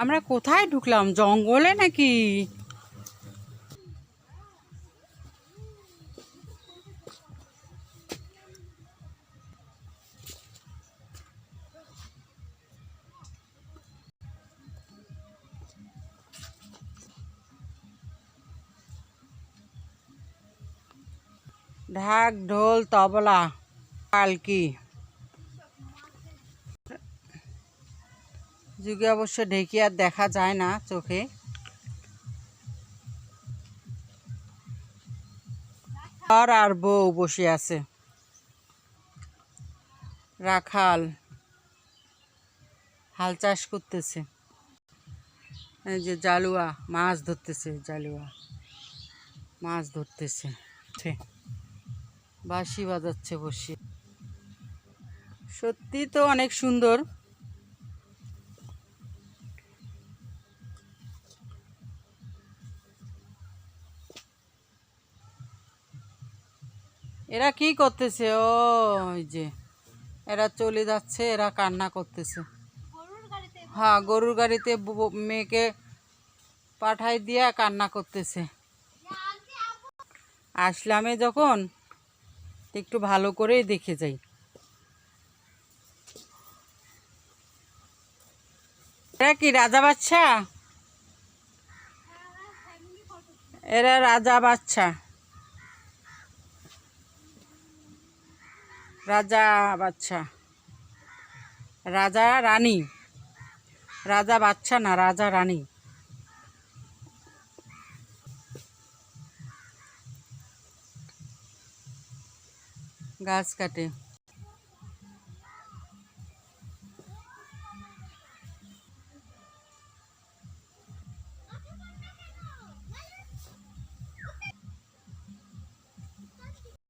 আমরা কোথায় ঢুকলাম? জঙ্গলে নাকি? ঢাক ঢোল তবলা পালকি। যুগে অবশ্য ঢেকে আর দেখা যায় না চোখে। আর আর বউ বসে আছে। রাখাল হাল চাষ করতেছে। যে জালুয়া, মাছ ধরতেছে, জালুয়া। মাছ ধরতেছে। বাঁশি বাজাচ্ছে বসে। সত্যি তো অনেক সুন্দর। এরা কি করতেছে? ও ওই যে, এরা চলে যাচ্ছে, এরা কান্না করতেছে। হ্যাঁ গরুর গাড়িতে মেয়েকে পাঠাই দিয়া কান্না করতেছে। আসলামে যখন, একটু ভালো করেই দেখে যাই। এরা কি রাজা বাচ্চা এরা রাজা বাচ্চা রাজা বাচ্চা রাজা রানী রাজা বাচ্চা না রাজা রানী গাছ কাটে